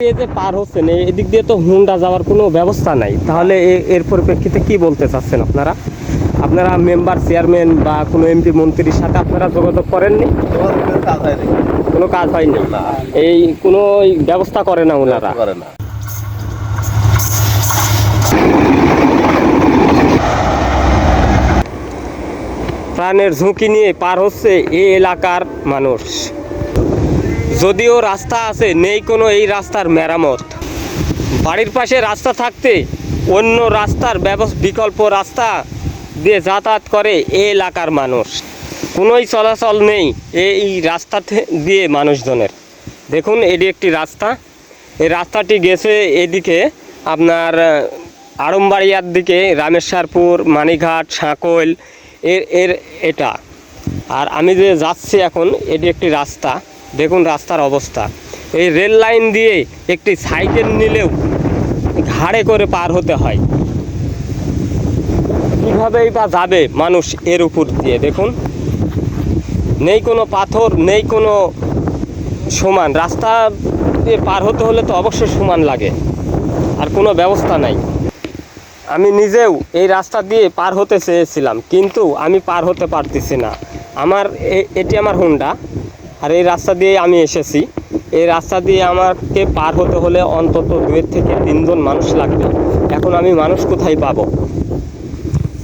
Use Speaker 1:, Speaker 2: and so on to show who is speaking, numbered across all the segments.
Speaker 1: যে পার হচ্ছেন এই- এদিক দিয়ে তো হুন্ডা যাওয়ার কোনো ব্যবস্থা নাই। তাহলে এর পরিপ্রেক্ষিতে কি বলতে চাচ্ছেন আপনারা? আপনারা মেম্বার চেয়ারম্যান বা কোনো এমপি মন্ত্রীর সাথে আপনারা যোগাযোগ করেননি? কোনো কাজ হয়নি? এই কোনো ব্যবস্থা করে না ওনারা?
Speaker 2: করে না।
Speaker 1: প্রাণের ঝুঁকি নিয়ে পার হচ্ছে এই এলাকার মানুষ। যদিও রাস্তা আছে, নেই কোনো এই রাস্তার মেরামত। বাড়ির পাশে রাস্তা থাকতে অন্য রাস্তার বিকল্প রাস্তা দিয়ে যাতায়াত করে এই এলাকার মানুষ। কোনোই চলাচল নেই এই রাস্তাতে দিয়ে মানুষজনের। দেখুন, এটি একটি রাস্তা। এই রাস্তাটি গেছে এদিকে আপনার আড়মবাড়িয়ার দিকে, রামেশ্বরপুর, মানিঘাট, সাঁকোল। এর এর এটা। আর আমি যে যাচ্ছি এখন, এটি একটি রাস্তা। দেখুন রাস্তার অবস্থা। এই রেল লাইন দিয়ে একটি সাইকেল নিলেও ঘাড়ে করে পার হতে হয়। কীভাবেই বা যাবে মানুষ এর উপর দিয়ে, দেখুন। নেই কোনো পাথর, নেই কোনো সমান। রাস্তা দিয়ে পার হতে হলে তো অবশ্যই সমান লাগে, আর কোনো ব্যবস্থা নাই। আমি নিজেও এই রাস্তা দিয়ে পার হতে চেয়েছিলাম, কিন্তু আমি পার হতে পারতেছি না। আমার এটি আমার হুন্ডা। আর এই রাস্তা দিয়ে আমি এসেছি। এই রাস্তা দিয়ে আমাকে পার হতে হলে অন্তত দুয়ের থেকে তিনজন মানুষ লাগবে। এখন আমি মানুষ কোথায় পাবো?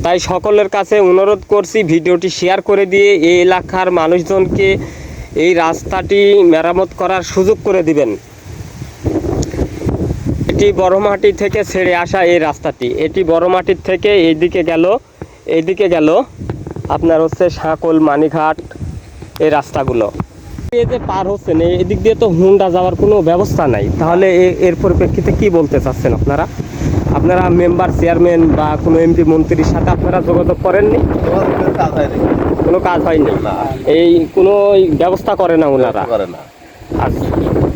Speaker 1: তাই সকলের কাছে অনুরোধ করছি, ভিডিওটি শেয়ার করে দিয়ে এই এলাকার মানুষজনকে এই রাস্তাটি মেরামত করার সুযোগ করে দিবেন। এটি বড়মাটি থেকে ছেড়ে আসা এই রাস্তাটি। এটি বড়মাটির থেকে এইদিকে গেল এইদিকে গেল। আপনার হচ্ছে সাঁকল মানিঘাট, এই রাস্তাগুলো। এই যে পার হচ্ছেন এদিক দিয়ে তো হুন্ডা যাওয়ার কোনো ব্যবস্থা নাই। তাহলে এর পরিপ্রেক্ষিতে কি বলতে চাচ্ছেন আপনারা? আপনারা মেম্বার চেয়ারম্যান বা কোনো এমপি মন্ত্রীর সাথে আপনারা যোগাযোগ করেননি? কোনো কাজ হয়নি? এই কোনো ব্যবস্থা করে না ওনারা?
Speaker 2: করে না।
Speaker 1: আচ্ছা।